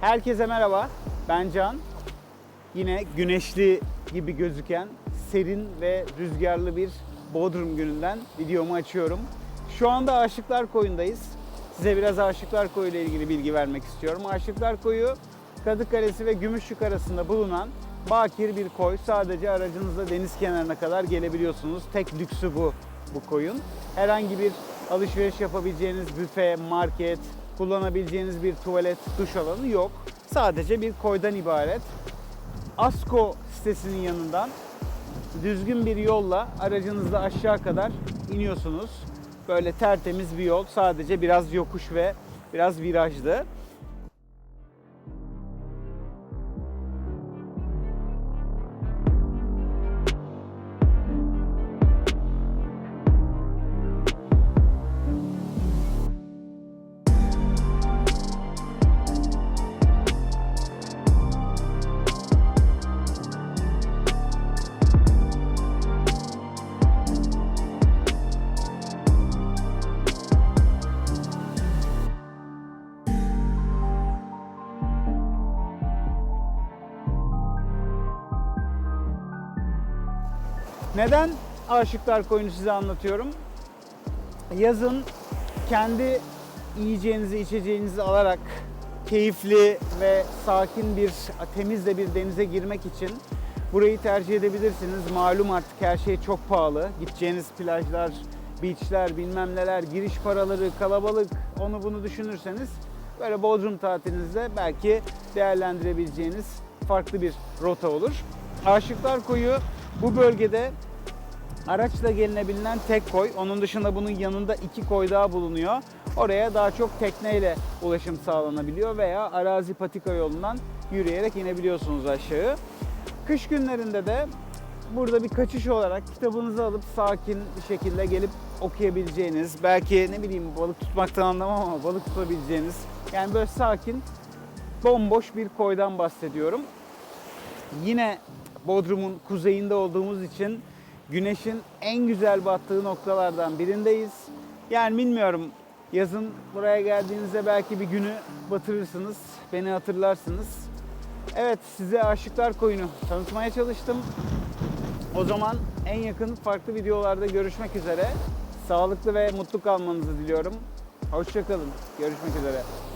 Herkese merhaba. Ben Can. Yine güneşli gibi gözüken serin ve rüzgarlı bir Bodrum gününden videomu açıyorum. Şu anda Aşıklar Koyu'ndayız. Size biraz Aşıklar Koyu ile ilgili bilgi vermek istiyorum. Aşıklar Koyu Kadıkalesi ve Gümüşlük arasında bulunan bakir bir koy. Sadece aracınızla deniz kenarına kadar gelebiliyorsunuz. Tek lüksü bu bu koyun. Herhangi bir alışveriş yapabileceğiniz büfe, market, kullanabileceğiniz bir tuvalet, duş alanı yok. Sadece bir koydan ibaret. Asko sitesinin yanından düzgün bir yolla aracınızla aşağı kadar iniyorsunuz. Böyle tertemiz bir yol. Sadece biraz yokuş ve biraz virajlı. Neden Aşıklar Koyunu size anlatıyorum? Yazın kendi yiyeceğinizi, içeceğinizi alarak keyifli ve sakin bir, temiz de bir denize girmek için burayı tercih edebilirsiniz. Malum artık her şey çok pahalı. Gideceğiniz plajlar, beachler, bilmem neler, giriş paraları, kalabalık, onu bunu düşünürseniz böyle Bodrum tatilinizde belki değerlendirebileceğiniz farklı bir rota olur. Aşıklar Koyu bu bölgede araçla gelinebilen tek koy. Onun dışında bunun yanında iki koy daha bulunuyor. Oraya daha çok tekneyle ulaşım sağlanabiliyor veya arazi patika yolundan yürüyerek inebiliyorsunuz aşağı. Kış günlerinde de burada bir kaçış olarak kitabınızı alıp sakin bir şekilde gelip okuyabileceğiniz, belki ne bileyim balık tutmaktan anlamam ama balık tutabileceğiniz, yani böyle sakin, bomboş bir koydan bahsediyorum. Yine Bodrum'un kuzeyinde olduğumuz için güneşin en güzel battığı noktalardan birindeyiz. Yani bilmiyorum yazın buraya geldiğinizde belki bir günü batırırsınız, beni hatırlarsınız. Evet size Aşıklar Koyunu tanıtmaya çalıştım. O zaman en yakın farklı videolarda görüşmek üzere. Sağlıklı ve mutlu kalmanızı diliyorum. Hoşçakalın. Görüşmek üzere.